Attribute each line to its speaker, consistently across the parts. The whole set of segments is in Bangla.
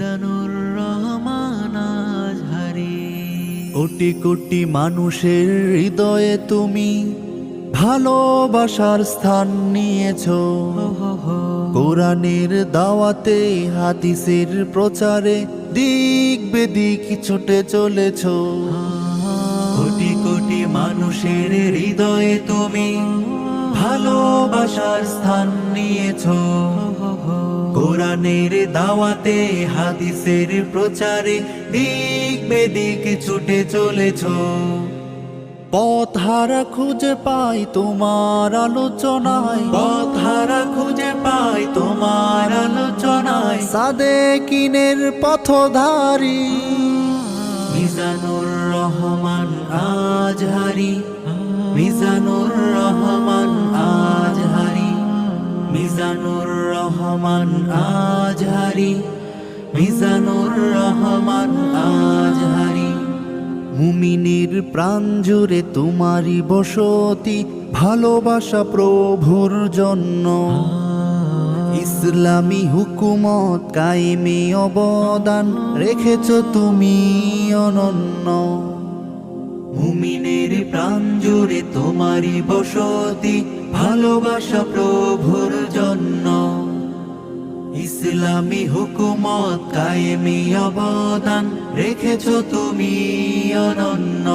Speaker 1: মিজানুর রহমান আজহারি।
Speaker 2: কোটি কোটি মানুষের হৃদয়ে তুমি ভালোবাসার স্থান নিয়েছো। কোরআনের দাওয়াতে হাদিসের প্রচারে দিক বেদিক ছুটে চলেছ। কোটি কোটি মানুষের হৃদয়ে তুমি ভালোবাসার স্থান নিয়েছ। কোরআনের দাওয়াতে, হাদিসের প্রচারে দিক বেদিক ছুটে চলেছ। পথ হারা খুঁজে পাই তোমার আলোচনায়। পথ হারা খুঁজে পাই তোমার আলোচনায়। সাদে কিনের পথধারী, মিজানুর রহমান আজহারি, মিজানুর মিজানুর রহমান আজহারি মিজানুর রহমান আজহারি মুমিনের প্রাণ জুড়ে তোমারই বসতি, ভালোবাসা প্রভুর জন্য। ইসলামী হুকুমত কায়েমে অবদান রেখেছ তুমি অনন্য। মুমিনের প্রাণ জুড়ে তোমারই বসতি, ভালোবাসা প্রভুর জন্য। ইসলামী হুকুমত কায়েমি অবদান রেখেছ তুমি অনন্য।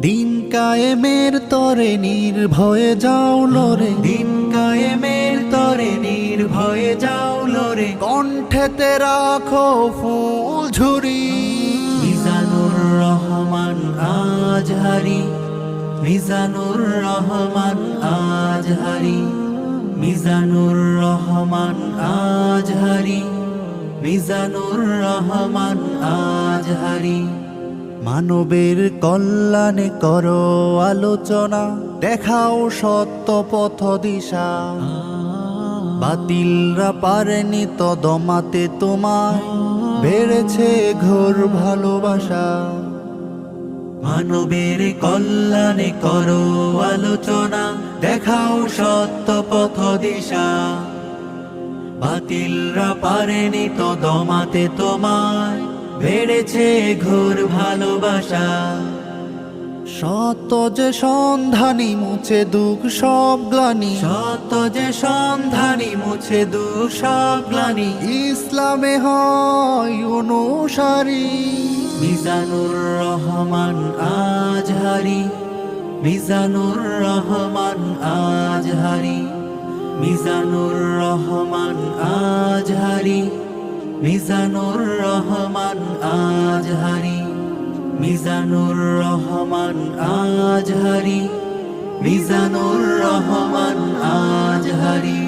Speaker 2: দিন কায়েমের তরে নির্ভয়ে যাও লরে। দিন কায়েমের তরে নির্ভয়ে যাও লরে। কণ্ঠেতে রাখো ফুল ঝুরি। আজহারি মিজানুর রহমান আজহারি মিজানুর রহমান আজহারি মিজানুর রহমান আজহারি মানবের কল্যাণে করো আলোচনা, দেখাও সত্য পথ দিশা। বাতিলরা পারেনি তো দমাতে তোমায়, বেড়েছে ঘোর ভালোবাসা। মানবের কল্যাণে করো আলোচনা, দেখাও সত্য পথ দিশা। বাতিলরা পারেনি তো দমাতে তোমায়, বেড়েছে ঘোর ভালোবাসা। সত্য যে সন্ধানী মুছে দুঃখ সব গ্লানি। সত্য যে সন্ধানী মুছে দুঃখ সব গ্লানি। ইসলামে হয় অনুসারী। মিজানুর রহমান আজহারি মিজানুর রহমান আজহারি মিজানুর রহমান আজহারি মিজানুর রহমান আজহারি মিজানুর রহমান আজহারি মিজানুর রহমান আজহারি